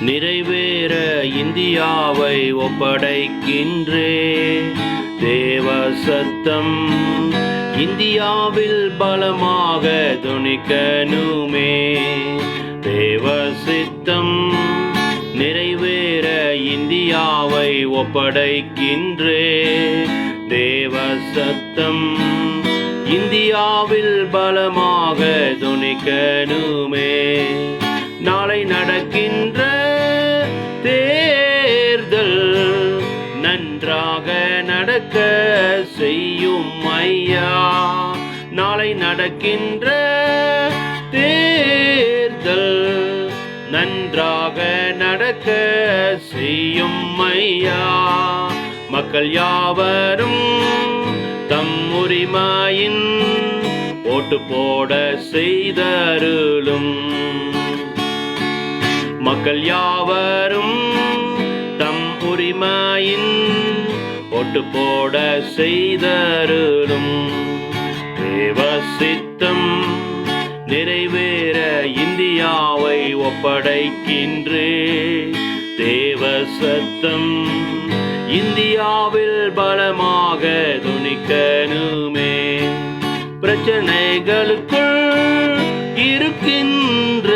நிறைவேற இந்தியாவை ஒப்படைக்கின்றே. தேவ சத்தம் இந்தியாவில் பலமாக துணிக்கணுமே. தேவ சித்தம் நிறைவேற இந்தியாவை ஒப்படைக்கின்றே. தேவ சத்தம் இந்தியாவில் பலமாக துணிக்கணுமே. நாளை நடக்கின்ற நன்றாக நடக்க செய்யும் ஐயா. நாளை நடக்கின்ற தேர்தல் நன்றாக நடக்க செய்யும் ஐயா. மக்கள் யாவரும் தம் உரிமையின் ஓட்டு போட செய்தருளும். மக்கள் யாவரும் ஓட்டு போட செய்தருளும். தேவசித்தம் நிறைவேற இந்தியாவை ஒப்படைக்கின்றே. தேவசத்தம் இந்தியாவில் பலமாக துணிக்கணுமே. பிரச்சனைகளுக்குள் இருக்கின்ற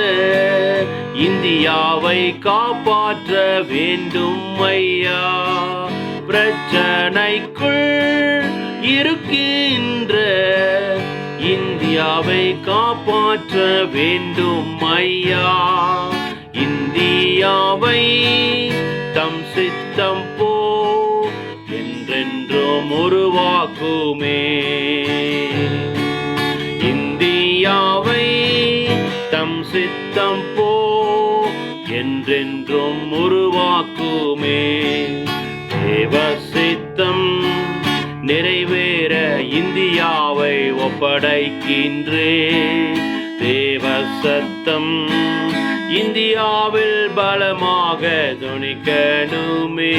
இந்தியாவை காப்பாற்ற வேண்டும் ஐயா பிரச்சனைக்குள் இருக்கின்ற இந்தியாவை காப்பாற்ற வேண்டும் ஐயா இந்தியாவை தம் சித்தம் போ என்றென்றும் உருவாக்குமே. இந்தியாவை தம் சித்தம் போ என்றென்றும் உருவாக்குமே. இந்தியாவை ஒப்படைக்கின்றே. தேவ சத்தம் இந்தியாவில் பலமாக துணிக்கணுமே.